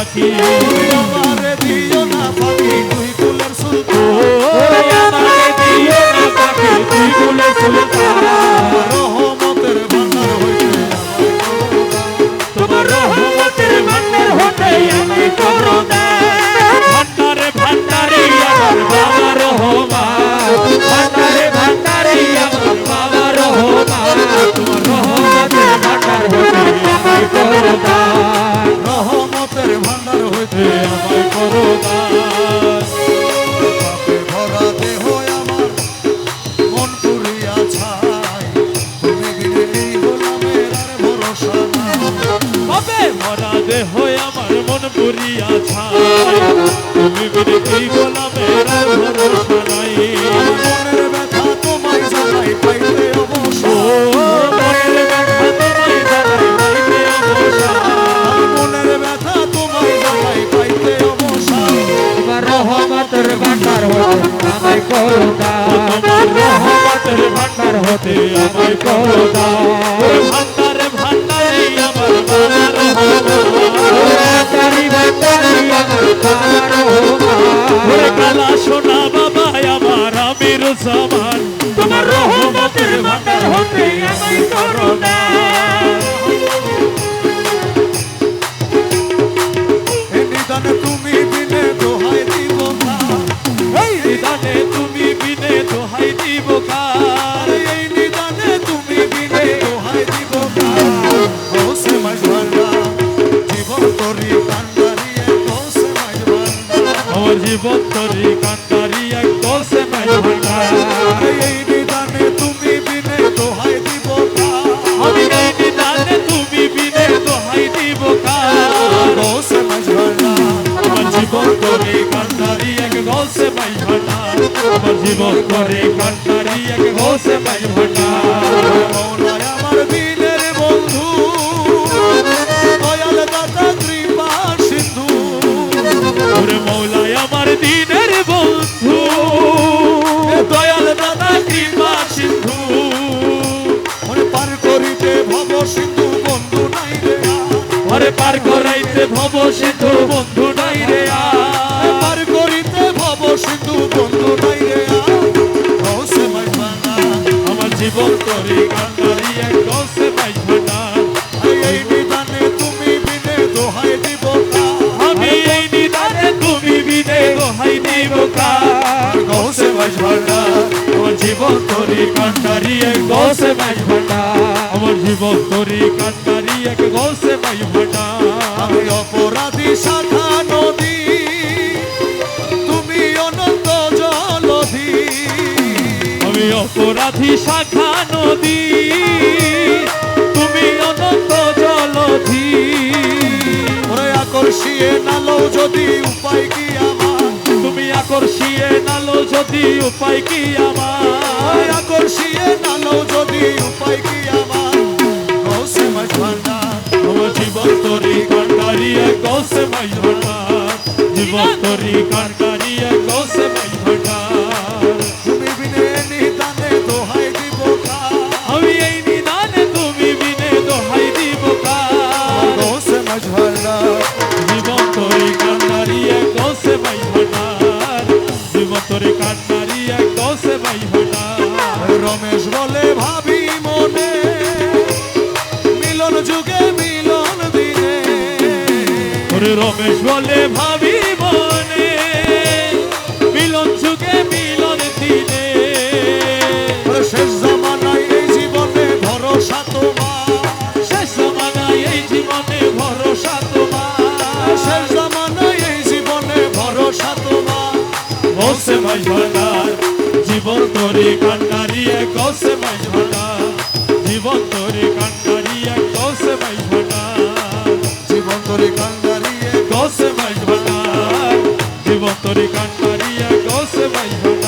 ডাকি আমারে দিও না পাখি তুই ফুলের সুলতান। আমাকে দিও না পাখি তুই ফুলের সুলতান। পুরিয়া ছাই। তুমি বিনে এই গোলামের আর ভরসা নাই মনের ব্যথা তোমায় জানাই পাইতে ও মনের ব্যথা তোমায় জানাই পাইতে অবসান মনের ব্যথা তোমায় জানাই পাইতে অবসর। তোমার রহমতের ভান্ডার হতে আমায় করো তোমার রহমতের ভান্ডার হতে আমায় করো দান আমির তোমার রহমতের মাতার হতে আমি করো মৌলায় আমার দিনের বন্ধু, দয়াল দাতা কৃপা সিন্ধু। ওরে মৌলায় দিনের বন্ধু দয়াল দাদা কৃপা সিন্ধু। মনে পার ভব সিন্ধু, বন্ধু নাই রে পার করাইতে ভব সিন্ধু। দশে নিদানে তুমি বিনে দোহাই দিব আমি এই তুমি বিদে দোহাই দিব হোসে মাঝ ভান্ডা আমার জীবন তরি কান্দারি এক দশে মাই ভান্ডার অপরাধী শাখা নদী তুমি অনন্ত জলধি। ওরে আকর্ষিয়ে নালো যদি উপায় কি আমার? তুমি আকর্ষিয়ে নালো যদি উপায় কি আমার? আকর্ষিয়ে নালো যদি উপায় কি আমার? হোসে মাঝ ভান্ডা আমার জীবন তরি কান্ডারি এক গৌসে মাই ভান্ডার। জীবন তরি কান্ডারি গৌসে মাই রমেশ বলে ভাবি মনে, মিলন যুগে, মিলন দিনে। রমেশ বলে ভাবি মনে, মিলন যুগে, মিলন দিনে। শেষ জামানায় এই জীবনে ভরসা তোমার। শেষ জমানায় এই জীবনে ভরসা তোমার। শেষ জামানায় এই জীবনে ভরসা তোমার। মাই ভান্ডার জীবন তরি কান্ডারি এক গৌসে মাই ভান্ডার জীবন তরি কান্ডারি এক মাই ভান্ডার জীবন তরি কান্দারিয়ে গৌসে মাই ভাটা। জীবন তরি কান্ডারি এক মাই ভান্ডার